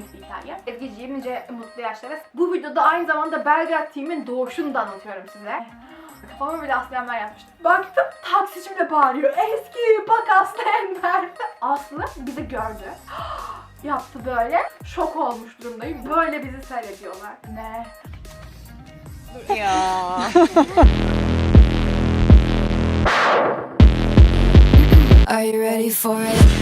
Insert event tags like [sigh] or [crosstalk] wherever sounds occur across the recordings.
bir hikaye. Ezgi'ciğim nice mutlu yaşlara. Bu videoda aynı zamanda Belgrad Team'in doğuşunu da anlatıyorum size. Kafama bile Aslı Enver yapmıştı. Baktım taksicim de bağırıyor. Ezgi bak Aslı Enver. Aslı bizi gördü. [gasps] Yaptı böyle. Şok olmuş durumdayım. Böyle bizi seyrediyorlar. Ne? Ya. Are you ready for it?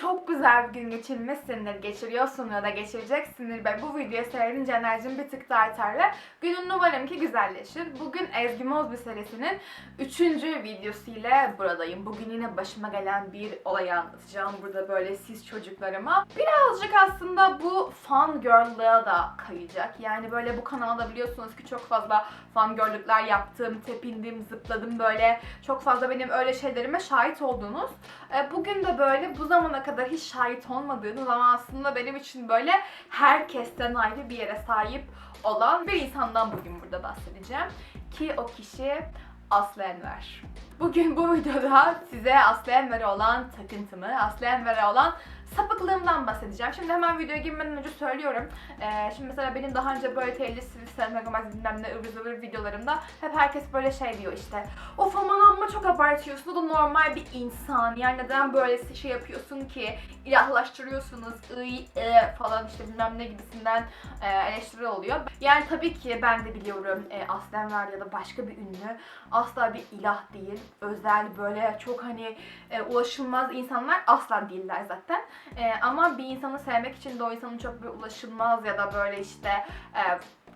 Çok güzel bir gün geçirmişsindir, geçiriyorsun ya da geçireceksindir ve bu videoyu seyredince enerjin bir tık daha artar ve günün umarım ki güzelleşir. Bugün Ezgi Mozbi serisinin 3. videosu ile buradayım. Bugün yine başıma gelen bir olayı anlatacağım burada böyle siz çocuklarıma. Birazcık aslında bu fan girl'lığa da kayacak. Yani böyle bu kanalda biliyorsunuz ki çok fazla fan girl'lükler yaptım, tepindim, zıpladım böyle. Çok fazla benim öyle şeylerime şahit oldunuz. E, Bugün de böyle bu zamana kadar hiç şahit olmadığınız ama aslında benim için böyle herkesten ayrı bir yere sahip olan bir insandan bugün burada bahsedeceğim. Ki o kişi Aslı Enver. Bugün bu videoda size Aslı Enver'e olan takıntımı, Aslı Enver'e olan sapıklığımdan bahsedeceğim. Şimdi hemen videoya girmeden önce söylüyorum. Ee, şimdi mesela benim daha önce böyle telli sivri sevmegomez bilmem ne ıvır zıvır videolarımda hep herkes böyle şey diyor işte. Of aman amma çok abartıyorsun. O da normal bir insan. Yani neden böyle şey yapıyorsun ki? İlahlaştırıyorsunuz. ıy, e, falan işte bilmem ne gibisinden e, eleştiri oluyor. Yani tabii ki ben de biliyorum e, Aslı Enver ya da başka bir ünlü asla bir ilah değil. Özel böyle çok hani e, ulaşılmaz insanlar asla değiller zaten. E, ama bir insanı sevmek için de o insanın çok bir ulaşılmaz ya da böyle işte e,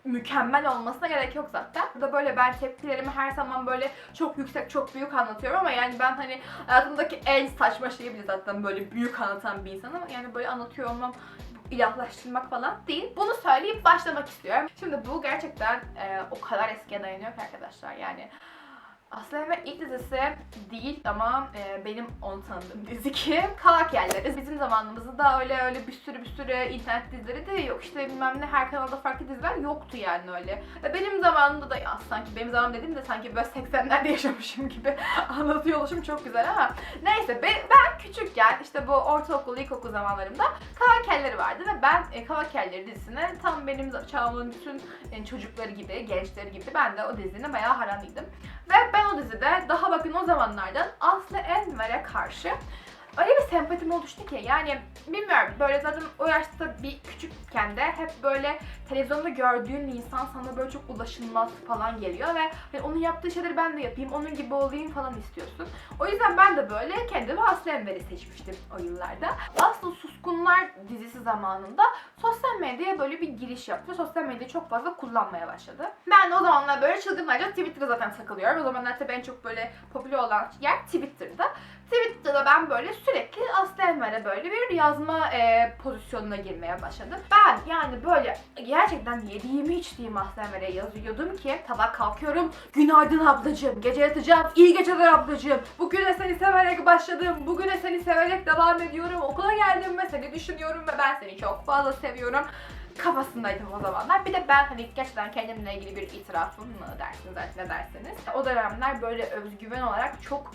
mükemmel olmasına gerek yok zaten. Burada böyle ben tepkilerimi her zaman böyle çok yüksek, çok büyük anlatıyorum ama yani ben hani hayatımdaki en saçma şeyi bile zaten böyle büyük anlatan bir insanım. Yani böyle anlatıyor olmam ilahlaştırmak falan değil. Bunu söyleyip başlamak istiyorum. Şimdi bu gerçekten e, o kadar eskiye dayanıyor ki arkadaşlar yani. Aslı Enver ilk dizisi değil ama e, benim onu tanıdığım dizi ki [laughs] Kavak Yerleri. Bizim zamanımızda da öyle öyle bir sürü bir sürü internet dizileri de yok. İşte bilmem ne her kanalda farklı diziler yoktu yani öyle. Ve benim zamanımda da ya sanki benim zamanım dediğimde sanki böyle 80'lerde yaşamışım [laughs] gibi [laughs] anlatıyor oluşum çok güzel ama neyse ben, ben küçükken işte bu ortaokul, ilkokul zamanlarımda Kavak Yerleri vardı ve ben e, Kavak Yerleri dizisine tam benim çağımın bütün e, çocukları gibi, gençleri gibi ben de o dizine bayağı haramıydım. Ve ben o dizide daha bakın o zamanlardan Aslı Enver'e karşı öyle bir sempatim oluştu ki yani bilmiyorum böyle zaten o yaşta bir küçükken de hep böyle televizyonda gördüğün insan sana böyle çok ulaşılmaz falan geliyor ve hani onun yaptığı şeyleri ben de yapayım, onun gibi olayım falan istiyorsun. O yüzden ben de böyle kendime Aslı Enver'i seçmiştim o yıllarda. Aslı Suskunlar dizisi zamanında sosyal medyaya böyle bir giriş yaptı. Sosyal medyayı çok fazla kullanmaya başladı. Ben o zamanlar böyle çılgınlarca Twitter'da zaten takılıyorum. O zamanlar tabii en çok böyle popüler olan yer Twitter'da. Twitter'da ben böyle sürekli Aslı Enver'e böyle bir yazma e, pozisyonuna girmeye başladım. Ben yani böyle gerçekten yediğimi içtiğimi Aslı yazıyordum ki sabah kalkıyorum. Günaydın ablacığım, gece yatacağım. İyi geceler ablacığım. Bugüne seni severek başladım. Bugüne seni severek devam ediyorum. Okula geldim ve seni düşünüyorum ve ben seni çok fazla seviyorum kafasındaydım o zamanlar. Bir de ben hani gerçekten kendimle ilgili bir itirafım mı dersiniz artık ne derseniz. O dönemler böyle özgüven olarak çok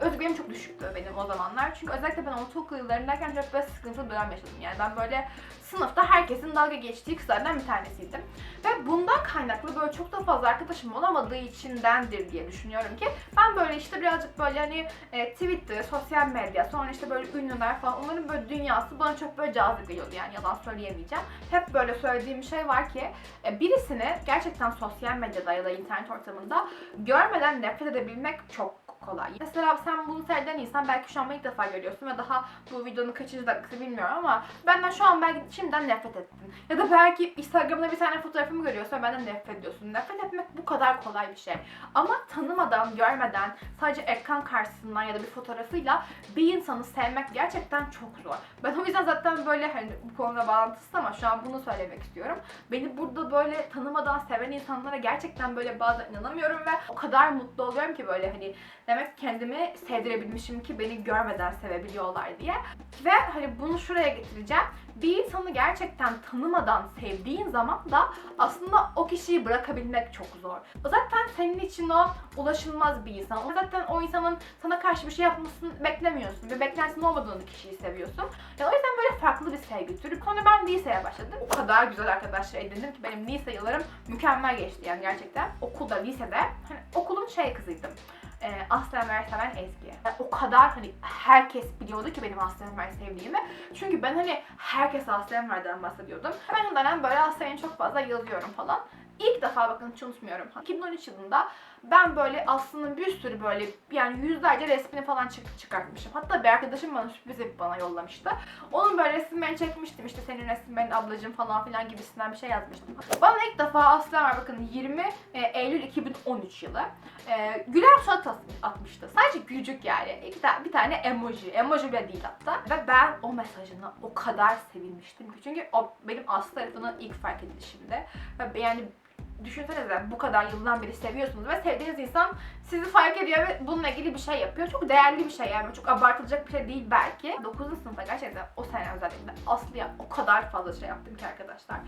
özgüvenim çok düşüktü benim o zamanlar. Çünkü özellikle ben ortaokul yıllarındayken çok böyle sıkıntılı bir dönem yaşadım. Yani ben böyle sınıfta herkesin dalga geçtiği kızlardan bir tanesiydim. Ve bundan kaynaklı böyle çok da fazla arkadaşım olamadığı içindendir diye düşünüyorum ki ben böyle işte birazcık böyle hani e, Twitter, sosyal medya, sonra işte böyle ünlüler falan onların böyle dünyası bana çok böyle cazip geliyordu yani yalan söyleyemeyeceğim. Hep böyle söylediğim şey var ki e, birisini gerçekten sosyal medyada ya da internet ortamında görmeden nefret edebilmek çok kolay. Mesela sen bunu seyreden insan belki şu an ilk defa görüyorsun ve daha bu videonun kaçıncı dakikası bilmiyorum ama benden şu an belki şimdiden nefret ettin. Ya da belki Instagram'da bir tane fotoğrafımı görüyorsun ve benden nefret ediyorsun. Nefret etmek bu kadar kolay bir şey. Ama tanımadan, görmeden, sadece ekran karşısından ya da bir fotoğrafıyla bir insanı sevmek gerçekten çok zor. Ben o yüzden zaten böyle hani bu konuda bağlantısız ama şu an bunu söylemek istiyorum. Beni burada böyle tanımadan seven insanlara gerçekten böyle bazen inanamıyorum ve o kadar mutlu oluyorum ki böyle hani demek kendimi sevdirebilmişim ki beni görmeden sevebiliyorlar diye. Ve hani bunu şuraya getireceğim. Bir insanı gerçekten tanımadan sevdiğin zaman da aslında o kişiyi bırakabilmek çok zor. Zaten senin için o ulaşılmaz bir insan. Zaten o insanın sana karşı bir şey yapmasını beklemiyorsun. Ve beklentin olmadığını kişiyi seviyorsun. Yani o yüzden böyle farklı bir sevgi türü. Sonra ben liseye başladım. O kadar güzel arkadaşlar edindim ki benim lise yıllarım mükemmel geçti yani gerçekten. Okulda, lisede hani okulun şey kızıydım. E, Aslı Enver seven Ezgi. Yani o kadar hani herkes biliyordu ki benim Aslı Enver sevdiğimi. Çünkü ben hani herkes Aslı Enver'den bahsediyordum. Ben o dönem böyle Aslı'ya çok fazla yazıyorum falan. İlk defa bakın hiç unutmuyorum. 2013 yılında ben böyle Aslı'nın bir sürü böyle yani yüzlerce resmini falan çık çıkartmışım. Hatta bir arkadaşım bana sürpriz yapıp bana yollamıştı. Onun böyle resimlerini çekmiştim işte senin resmin benim ablacığım falan filan gibisinden bir şey yazmıştım. Bana ilk defa Aslı var bakın 20 e, Eylül 2013 yılı. E, güler surat atmıştı. Sadece gülücük yani. İki ta- bir tane emoji. Emoji bile değil hatta. Ve ben o mesajına o kadar sevinmiştim ki. Çünkü o benim Aslı tarafının ilk fark edilişimde. Ve yani düşünsenize bu kadar yıldan beri seviyorsunuz ve sevdiğiniz insan sizi fark ediyor ve bununla ilgili bir şey yapıyor. Çok değerli bir şey yani. Çok abartılacak bir şey değil belki. 9. sınıfta gerçekten o sene özellikle Aslı'ya o kadar fazla şey yaptım ki arkadaşlar.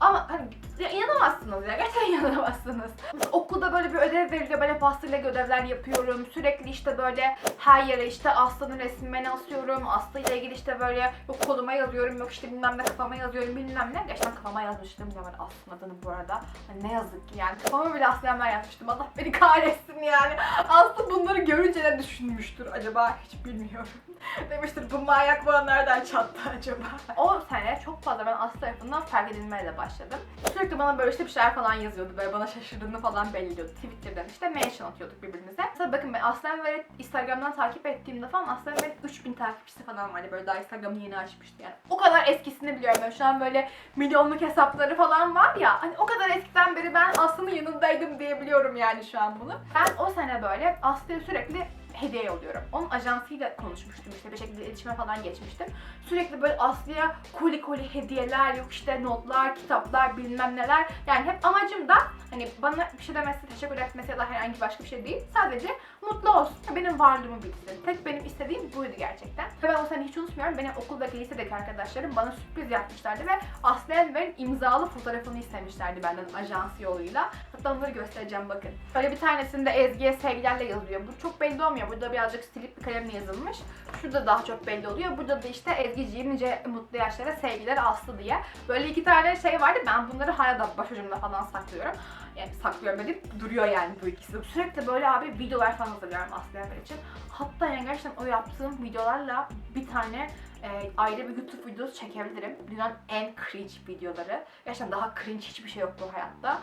Ama hani ya inanamazsınız ya. Gerçekten [laughs] inanamazsınız. Mesela okulda böyle bir ödev veriliyor. Hep Aslı'yla ödevler yapıyorum. Sürekli işte böyle her yere işte Aslı'nın resmini asıyorum. Aslı ile ilgili işte böyle yok koluma yazıyorum. Yok işte bilmem ne kafama yazıyorum bilmem ne. Gerçekten kafama yazmıştım ya ben Aslı'nın adını bu arada. Hani ne yazık ki yani. Kafama bile Aslı Enver yapmıştım. Allah beni kahretsin yani. Aslı bunları görünce ne düşünmüştür acaba hiç bilmiyorum. [laughs] Demiştir bu manyak bana nereden çattı acaba? O sene çok fazla ben Aslı tarafından fark edilmeye de başladım. Sürekli bana böyle işte bir şeyler falan yazıyordu. Böyle bana şaşırdığını falan belli ediyordu. Twitter'dan işte mention atıyorduk birbirimize. Mesela bakın ben Aslı Enver'i Instagram'dan takip ettiğimde falan Aslı Enver'in 3000 takipçisi falan vardı. Böyle daha Instagram'ı yeni açmıştı yani. O kadar eskisini biliyorum. Ben şu an böyle milyonluk hesapları falan var ya. Hani o kadar eskiden beri ben Aslı'nın yanındaydım diyebiliyorum yani şu an bunu. Ben o sene böyle Aslı'ya sürekli hediye yolluyorum. Onun ajansıyla konuşmuştum işte bir şekilde iletişime falan geçmiştim. Sürekli böyle Aslı'ya koli koli hediyeler, yok işte notlar, kitaplar bilmem neler. Yani hep amacım da hani bana bir şey demesi, teşekkür etmesi ya da herhangi başka bir şey değil. Sadece mutlu olsun, benim varlığımı bilsin. Tek benim istediğim buydu gerçekten. Ve ben o sene hiç unutmuyorum. Benim okuldaki lisedeki arkadaşlarım bana sürpriz yapmışlardı ve Aslı Enver'in imzalı fotoğrafını istemişlerdi benden ajans yoluyla. Hatta onları göstereceğim bakın. Böyle bir tanesinde Ezgi'ye sevgilerle yazılıyor. Bu çok belli olmuyor. Burada birazcık stilip bir kalemle yazılmış. Şurada daha çok belli oluyor. Burada da işte Ezgi'ciğim nice mutlu yaşlara sevgiler Aslı diye. Böyle iki tane şey vardı. Ben bunları hala da başucumda falan saklıyorum. Yani saklıyorum dedim duruyor yani bu ikisi. Sürekli böyle abi videolar falan hazırlıyorum Aslı Enver için. Hatta yani gerçekten o yaptığım videolarla bir tane e, ayrı bir YouTube videosu çekebilirim. Dünyanın en cringe videoları. Gerçekten daha cringe hiçbir şey yok bu hayatta.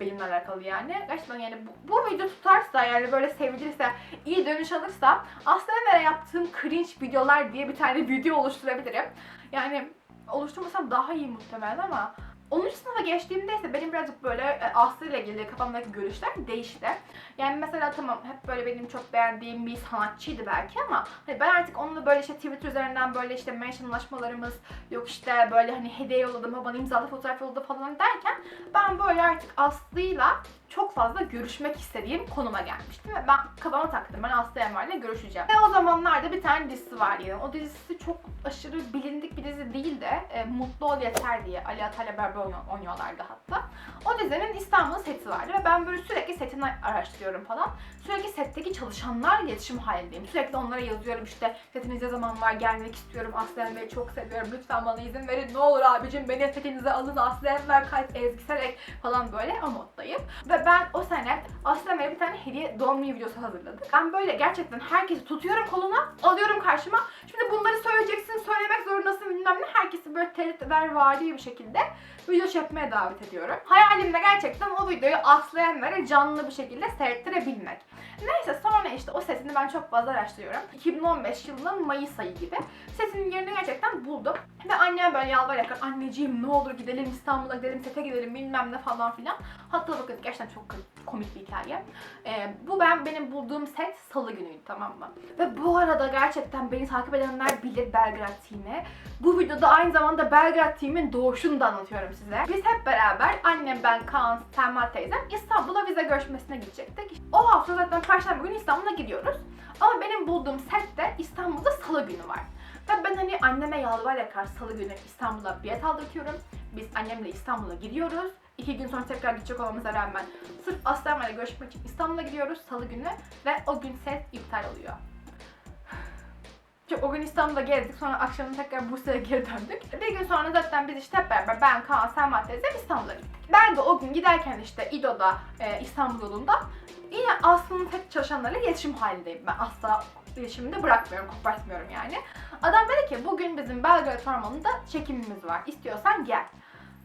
Benimle alakalı yani. Gerçekten yani bu, bu video tutarsa yani böyle sevilirse, iyi dönüş alırsa Aslı Enver'e yaptığım cringe videolar diye bir tane [laughs] video oluşturabilirim. Yani oluşturmasam daha iyi muhtemelen ama 10. sınıfa geçtiğimde ise benim birazcık böyle e, Aslı ile ilgili kafamdaki görüşler değişti. Yani mesela tamam hep böyle benim çok beğendiğim bir sanatçıydı belki ama hani ben artık onunla böyle işte Twitter üzerinden böyle işte mentionlaşmalarımız yok işte böyle hani hediye yolladım bana imzalı fotoğraf yolladı falan derken ben böyle artık Aslı'yla çok fazla görüşmek istediğim konuma gelmiştim ve ben kafama taktım ben Aslı Enver'le görüşeceğim. Ve o zamanlarda bir tane dizisi var yine. O dizisi çok aşırı bilindik bir dizi değil de e, Mutlu Ol Yeter diye Ali Atay'la beraber oynuyor- oynuyorlardı hatta. O dizinin İstanbul seti vardı ve ben böyle sürekli setini araştırıyorum falan. Sürekli setteki çalışanlarla iletişim halindeyim. Sürekli onlara yazıyorum işte setinizde zaman var gelmek istiyorum. Aslı Enver'i çok seviyorum. Lütfen bana izin verin. Ne olur abicim beni setinize alın. Aslı Enver kalp ezgisel ek falan böyle o moddayım. Ve ben o sene Aslı bir tane hediye doğum günü videosu hazırladık. Ben böyle gerçekten herkesi tutuyorum koluna, alıyorum karşıma. Şimdi bunları söyleyeceksin, söylemek zorundasın bilmem ne. Herkesi böyle tehditler vari bir şekilde video çekmeye davet ediyorum. Hayalimde gerçekten o videoyu Enver'e canlı bir şekilde seyrettirebilmek. Neyse sonra işte o setini ben çok fazla araştırıyorum. 2015 yılının Mayıs ayı gibi. Setinin yerini gerçekten buldum. Ve annem böyle yalvar yakar anneciğim ne olur gidelim İstanbul'a gidelim sete gidelim bilmem ne falan filan. Hatta bakın gerçekten çok komik bir hikaye. Ee, bu ben benim bulduğum set salı günüydü tamam mı? Ve bu arada gerçekten beni takip edenler bilir Belgrad Team'i. Bu videoda aynı zamanda Belgrad Team'in doğuşunu da anlatıyorum size. Biz hep beraber annem, ben, Kaan, Selma teyzem İstanbul'a vize görüşmesine gidecektik. O hafta zaten Perşembe günü İstanbul'a gidiyoruz. Ama benim bulduğum sette İstanbul'da salı günü var. Ve ben hani anneme yalvar salı günü İstanbul'a bilet aldırtıyorum. Biz annemle İstanbul'a gidiyoruz. İki gün sonra tekrar gidecek olmamıza rağmen sırf Aslanlar'la görüşmek için İstanbul'a gidiyoruz salı günü ve o gün set iptal oluyor. O gün İstanbul'da gezdik sonra akşamın tekrar Bursa'ya geri döndük. Bir gün sonra zaten biz işte hep beraber ben, Kaan, Selma teyze İstanbul'a gittik. Ben de o gün giderken işte İdo'da, e, İstanbul yolunda yine Aslı'nın tek çalışanlarıyla iletişim halindeyim. Ben asla iletişimimi de bırakmıyorum, kopartmıyorum yani. Adam dedi ki bugün bizim Belgrad Ormanı'nda çekimimiz var. İstiyorsan gel.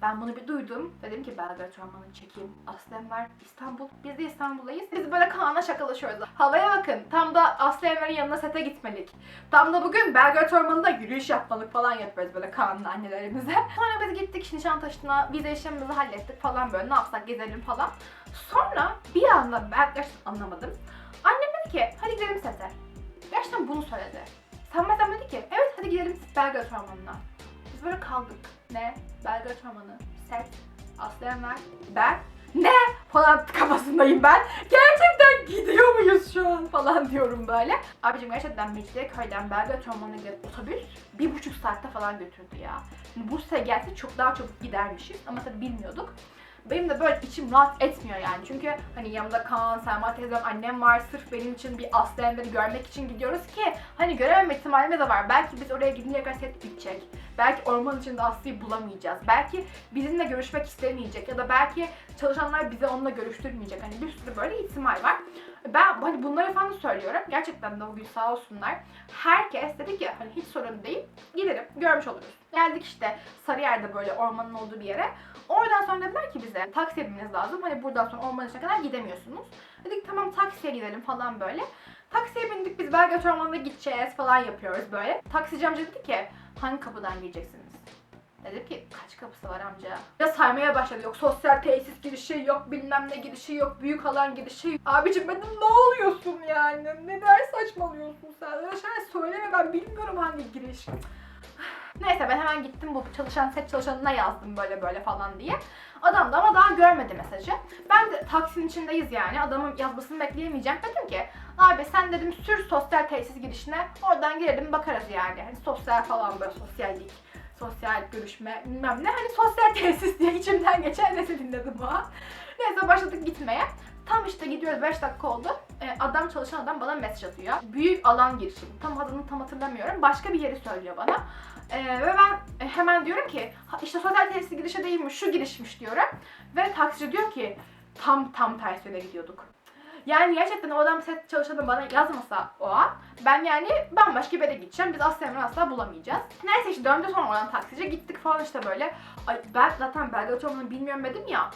Ben bunu bir duydum. Dedim ki Belgrad Ormanı'nın çekim. Aslı Enver İstanbul. Biz de İstanbul'dayız. Biz böyle Kaan'la şakalaşıyoruz. Havaya bakın. Tam da Aslı Enver'in yanına sete gitmelik. Tam da bugün Belgrad Ormanı'nda yürüyüş yapmalık falan yapıyoruz böyle Kaan'la annelerimize. Sonra biz gittik Nişantaşı'na vize işlemimizi hallettik falan böyle ne yapsak gezelim falan. Sonra bir anda ben gerçekten anlamadım. Annem dedi ki hadi gidelim sete. Gerçekten bunu söyledi. Sen mesela dedi ki evet hadi gidelim Belgrad Ormanı'na. Biz böyle kaldık. Ne? Belgrad Ormanı, set, Aslı Enver, ben. Ne? Falan kafasındayım ben. Gerçekten gidiyor muyuz şu an falan diyorum böyle. Abicim gerçekten Mecidiyeköy'den Belgrad Ormanı'na otobüs bir buçuk saatte falan götürdü ya. Bursa'ya gelse çok daha çabuk gidermişiz ama tabii bilmiyorduk. Benim de böyle içim rahat etmiyor yani. Çünkü hani yanımda Kaan, Selma teyzem, annem var. Sırf benim için bir Aslı Enver'i görmek için gidiyoruz ki hani görememe ihtimalimiz de var. Belki biz oraya gidince kadar set bitecek. Belki orman içinde Aslı'yı bulamayacağız. Belki bizimle görüşmek istemeyecek ya da belki çalışanlar bize onunla görüştürmeyecek. Hani bir sürü böyle ihtimal var. Ben hani bunları falan söylüyorum. Gerçekten de bugün sağ olsunlar. Herkes dedi ki hani hiç sorun değil. Gidelim görmüş oluruz. Geldik işte Sarıyer'de böyle ormanın olduğu bir yere. Oradan sonra dediler ki bize taksiye binmeniz lazım. Hani buradan sonra orman içine kadar gidemiyorsunuz. Dedik tamam taksiye gidelim falan böyle. Taksiye bindik biz Belgrad Ormanı'na gideceğiz falan yapıyoruz böyle. Taksici amca dedi ki hangi kapıdan gireceksiniz? Dedim ki kaç kapısı var amca? Ya saymaya başladı. Yok sosyal tesis girişi, yok bilmem ne girişi, yok büyük alan girişi. Abicim benim ne oluyorsun yani? Neden saçmalıyorsun sen? Öyle şeyler söyleme ben bilmiyorum hangi giriş. Neyse ben hemen gittim bu çalışan set çalışanına yazdım böyle böyle falan diye. Adam da ama daha görmedi mesajı. Ben de taksinin içindeyiz yani. Adamın yazmasını bekleyemeyeceğim. Dedim ki abi sen dedim sür sosyal tesis girişine. Oradan girelim bakarız yani. Hani sosyal falan böyle sosyallik sosyal görüşme bilmem ne hani sosyal [laughs] tesis diye içimden geçen nesi dinledim o. Neyse başladık gitmeye. Tam işte gidiyoruz 5 dakika oldu. Ee, adam çalışan adam bana mesaj atıyor. Büyük alan girişi. Tam adını tam hatırlamıyorum. Başka bir yeri söylüyor bana. Ee, ve ben e, hemen diyorum ki "Ha, işte sosyal tesisi girişe değilmiş şu girişmiş diyorum. Ve taksici diyor ki tam tam ters yöne gidiyorduk. Yani gerçekten o adam set çalışanı bana yazmasa o an ben yani bambaşka bir yere gideceğim. Biz Aslı Emre'yi asla bulamayacağız. Neyse işte döndü sonra oradan taksici gittik falan işte böyle. Ay ben zaten Belgrad Ormanı'nı bilmiyorum dedim ya.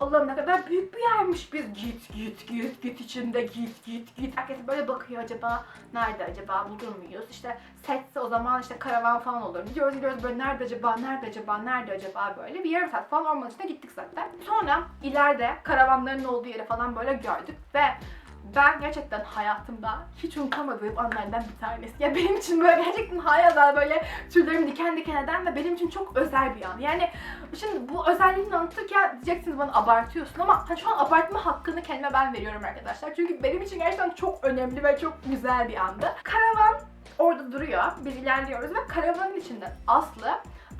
Allah'ım ne kadar büyük bir yermiş biz git git git git içinde git git git. Herkes böyle bakıyor acaba nerede acaba bulur muyuz? İşte setse o zaman işte karavan falan olur. Gidiyoruz gidiyoruz böyle nerede acaba nerede acaba nerede acaba böyle bir yarım saat falan orman içine gittik zaten. Sonra ileride karavanların olduğu yeri falan böyle gördük ve ben gerçekten hayatımda hiç unutamadığım anlardan bir tanesi. Ya benim için böyle gerçekten hala böyle tüylerim diken diken eden ve benim için çok özel bir an. Yani şimdi bu özelliğini anlatırken diyeceksiniz bana abartıyorsun ama hani şu an abartma hakkını kendime ben veriyorum arkadaşlar. Çünkü benim için gerçekten çok önemli ve çok güzel bir andı. Karavan orada duruyor. Biz ilerliyoruz ve karavanın içinde Aslı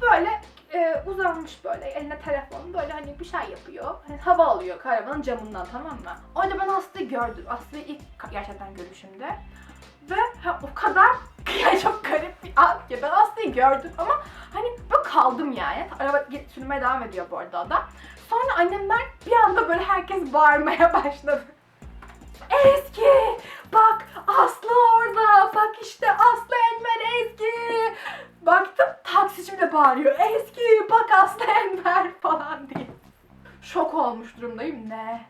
böyle e, uzanmış böyle eline telefon böyle hani bir şey yapıyor. Hani hava alıyor karavanın camından tamam mı? Orada ben Aslı'yı gördüm. Aslı'yı ilk gerçekten görüşümde. Ve ha, o kadar [laughs] yani çok garip bir an ki ben Aslı'yı gördüm ama hani böyle kaldım yani. Araba sürmeye devam ediyor bu arada adam. Sonra annemler bir anda böyle herkes bağırmaya [laughs] başladı. Ezgi! Bak Aslı orada! Bak işte Aslı Enver Ezgi! Baktım taksici de bağırıyor. Ezgi bak Aslı Enver [laughs] falan diye. Şok olmuş durumdayım. Ne?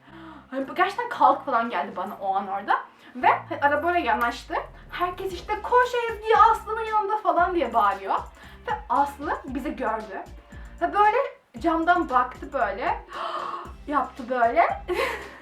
Hani gerçekten kalk falan geldi bana o an orada. Ve arabayla yanaştı. Herkes işte koş Ezgi Aslı'nın yanında falan diye bağırıyor. Ve Aslı bizi gördü. Ve böyle camdan baktı böyle. [gasps] yaptı böyle. [laughs]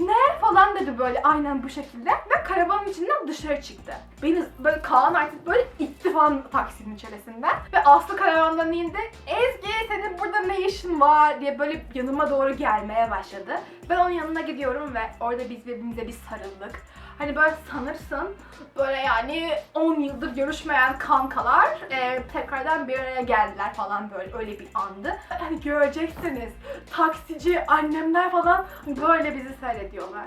ne falan dedi böyle aynen bu şekilde ve karavanın içinden dışarı çıktı. Beni böyle Kaan artık böyle itti falan taksinin içerisinde ve Aslı karavandan indi. Ezgi senin burada ne işin var diye böyle yanıma doğru gelmeye başladı. Ben onun yanına gidiyorum ve orada biz birbirimize bir sarıldık. Hani böyle sanırsın böyle yani 10 yıldır görüşmeyen kankalar e, tekrardan bir araya geldiler falan böyle öyle bir andı. Hani göreceksiniz taksici annemler falan böyle bizi seyrediyorlar.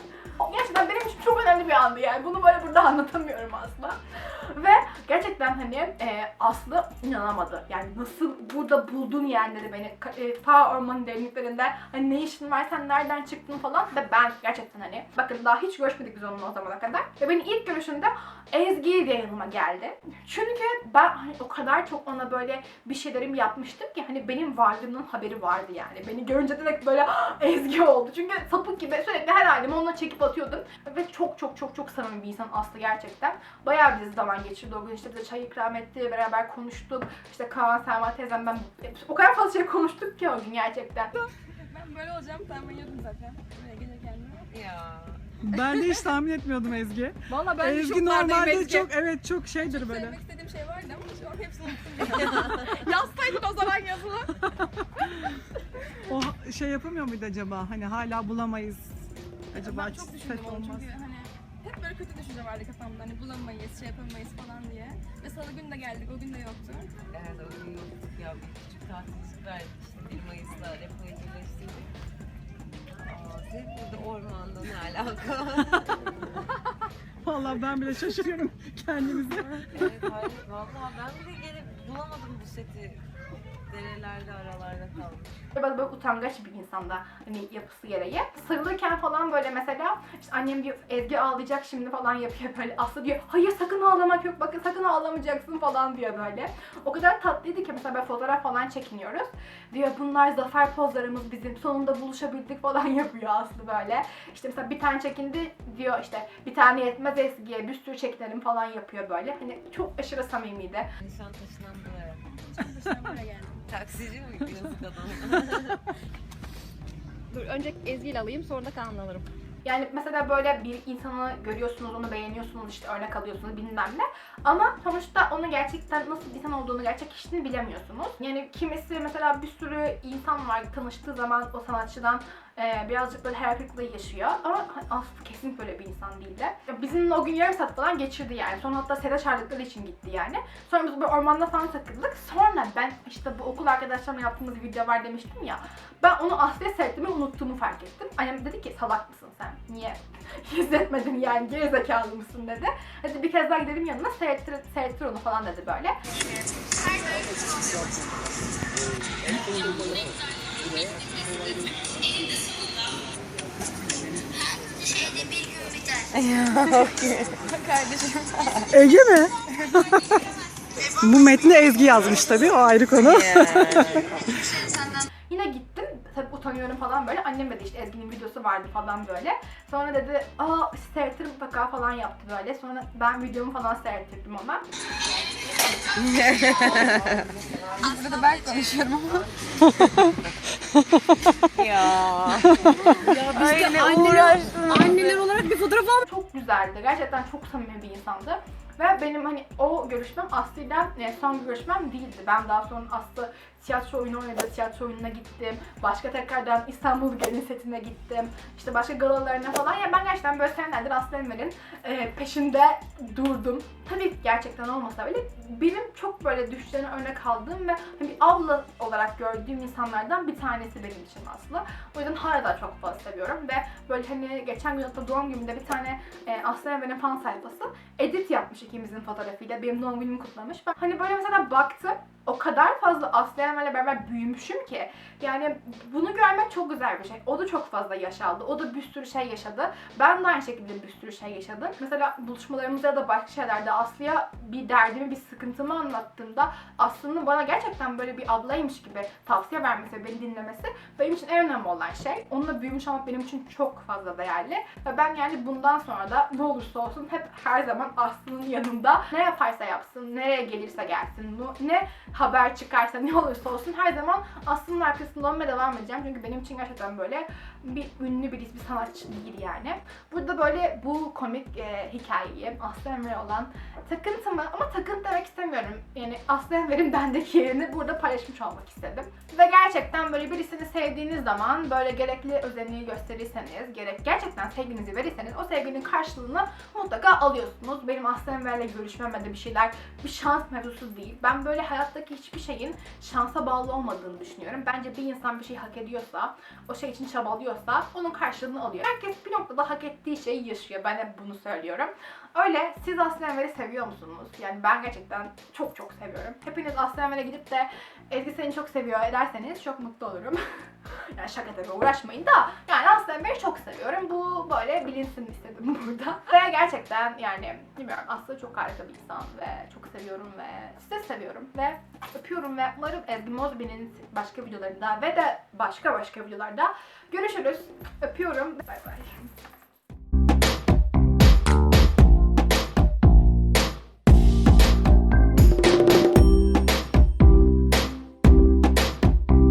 Gerçekten benim için çok önemli bir andı yani bunu böyle burada [laughs] anlatamıyorum asla. Ve gerçekten hani e, Aslı inanamadı. Yani nasıl burada buldun yani dedi beni. E, ta ormanın derinliklerinde hani ne işin var sen nereden çıktın falan. Ve ben gerçekten hani bakın daha hiç görüşmedik biz onunla o zamana kadar. Ve beni ilk görüşünde Ezgi diye yanıma geldi. Çünkü ben hani o kadar çok ona böyle bir şeylerim yapmıştım ki hani benim varlığımın haberi vardı yani. Beni görünce direkt böyle "Ah, Ezgi oldu. Çünkü sapık gibi sürekli her halimi onunla çekip atıyordum. Ve çok çok çok çok samimi bir insan Aslı gerçekten. Bayağı bir zaman geçirdi o gün işte bize çay ikram etti, beraber konuştuk. İşte Kaan, Selma teyzem ben o kadar fazla şey konuştuk ki o gün gerçekten. Ben böyle olacağım tahmin ediyordum zaten. Böyle gelirken de. Ya. Ben de hiç tahmin etmiyordum Ezgi. Valla ben de Ezgi şoklardayım normalde Ezgi. çok evet çok şeydir böyle. Söylemek istediğim şey vardı ama şu an hepsini unuttum. [laughs] Yazsaydın o zaman yazılı. O şey yapamıyor muydu acaba? Hani hala bulamayız. Acaba ben çok düşündüm onu olmaz. çünkü hani hep böyle kötü düşünce vardı kafamda hani bulamayız, şey yapamayız falan diye. Ve salı günü de geldik, o gün de yoktu. Evet o gün yoktuk ya. Bir küçük tatilcik verdik işte 1 Mayıs'ta depoyu birleştirdik. Aa, siz burada ormanda ne alaka? [laughs] Vallahi ben bile şaşırıyorum [laughs] kendimize. evet hayır vallahi ben bile gelip bulamadım bu seti. Derelerde aralarda kalmış. Böyle böyle utangaç bir insanda hani yapısı gereği. Sarılırken falan böyle mesela işte annem diyor Ezgi ağlayacak şimdi falan yapıyor böyle. Aslı diyor hayır sakın ağlamak yok bakın sakın ağlamayacaksın falan diyor böyle. O kadar tatlıydı ki mesela böyle fotoğraf falan çekiniyoruz. Diyor bunlar zafer pozlarımız bizim sonunda buluşabildik falan [laughs] yapıyor Aslı böyle. İşte mesela bir tane çekindi diyor işte bir tane yetmez Ezgi'ye bir sürü çekinelim falan yapıyor böyle. Hani çok aşırı samimiydi. Nişantaşı'ndan buraya geldim. Taksici mi [laughs] yazık adam? Dur önce Ezgi ile alayım sonra da Kaan'la alırım. Yani mesela böyle bir insanı görüyorsunuz, onu beğeniyorsunuz, işte örnek alıyorsunuz bilmem ne. Ama sonuçta onu gerçekten nasıl bir insan olduğunu, gerçek kişiliğini bilemiyorsunuz. Yani kimisi mesela bir sürü insan var tanıştığı zaman o sanatçıdan e, birazcık böyle hayal kırıklığı yaşıyor. Ama aslında kesin böyle bir insan değildi. Ya Bizimle o gün yarım saat falan geçirdi yani. Sonra hatta Seda çağırdıkları için gitti yani. Sonra biz böyle ormanda falan takıldık. Sonra ben işte bu okul arkadaşlarımla yaptığımız video var demiştim ya. Ben onu Aslı'ya seyretmeyi unuttuğumu fark ettim. Annem dedi ki salak mısın sen? Niye [laughs] izletmedin yani gerizekalı mısın dedi. Hadi bir kez daha gidelim yanına seyrettir, seyrettir onu falan dedi böyle. Ege mi? Bu metni Ezgi yazmış tabii o ayrı konu. [laughs] Yine gittim. Tabii utanıyorum falan böyle. Annem dedi işte Ezgi'nin videosu vardı falan böyle. Sonra dedi aa seyrettir mutlaka falan yaptı böyle. Sonra ben videomu falan seyrettirdim ona. [laughs] Burada da ben konuşuyorum ama. [laughs] ya. Biz de anneler, anneler olarak bir fotoğraf al. Çok güzeldi. Gerçekten çok samimi bir insandı. Ve benim hani o görüşmem Aslı'yla e, son görüşmem değildi. Ben daha sonra Aslı tiyatro oyunu oynadı, tiyatro oyununa gittim. Başka tekrardan İstanbul Gelin setine gittim. İşte başka galalarına falan. Ya ben gerçekten böyle senelerdir Aslı Enver'in e, peşinde durdum. Tabii gerçekten olmasa bile benim çok böyle düşlerine örnek aldığım ve hani abla olarak gördüğüm insanlardan bir tanesi benim için Aslı. O yüzden hala da çok fazla seviyorum ve böyle hani geçen gün hatta doğum günümde bir tane e, Aslı Enver'in fan sayfası edit yapmış ikimizin fotoğrafıyla. Benim doğum günümü kutlamış. Ben hani böyle mesela baktım o kadar fazla Aslı Enver'le beraber büyümüşüm ki yani bunu görmek çok güzel bir şey. O da çok fazla yaş aldı. O da bir sürü şey yaşadı. Ben de aynı şekilde bir sürü şey yaşadım. Mesela buluşmalarımızda da başka şeylerde Aslı'ya bir derdimi, bir sıkıntımı anlattığımda Aslı'nın bana gerçekten böyle bir ablaymış gibi tavsiye vermesi, beni dinlemesi benim için en önemli olan şey. Onunla büyümüş olmak benim için çok fazla değerli. Ve ben yani bundan sonra da ne olursa olsun hep her zaman Aslı'nın yanında ne yaparsa yapsın, nereye gelirse gelsin, ne haber çıkarsa ne olursa olsun her zaman Aslı'nın arkasında olmaya devam edeceğim. Çünkü benim için gerçekten böyle bir ünlü birisi, bir sanatçı değil yani. Burada böyle bu komik e, hikayeyi Aslı Enver'e olan takıntımı ama takıntı demek istemiyorum. Yani Aslı Enver'in [laughs] bendeki yerini burada paylaşmış olmak istedim. Ve gerçekten böyle birisini sevdiğiniz zaman böyle gerekli özeni gösterirseniz, gerek gerçekten sevginizi verirseniz o sevginin karşılığını mutlaka alıyorsunuz. Benim Aslı Enver'le görüşmemede bir şeyler bir şans mevzusu değil. Ben böyle hayattaki hiçbir şeyin şansa bağlı olmadığını düşünüyorum. Bence bir insan bir şey hak ediyorsa, o şey için çabalıyorsa onun karşılığını alıyor. Herkes bir noktada hak ettiği şeyi yaşıyor. Ben hep bunu söylüyorum. Öyle siz Aslı Enver'i seviyor musunuz? Yani ben gerçekten çok çok seviyorum. Hepiniz Aslı Enver'e gidip de Ezgi seni çok seviyor ederseniz çok mutlu olurum. [laughs] yani şaka tabii uğraşmayın da yani Aslı Enver'i çok seviyorum. Bu böyle bilinsin istedim [laughs] burada. Ve gerçekten yani bilmiyorum Aslı çok harika bir insan ve çok seviyorum ve sizi seviyorum ve öpüyorum ve umarım Ezgi Mozbi'nin başka videolarında ve de başka başka videolarda görüşürüz. Öpüyorum. Bay bay.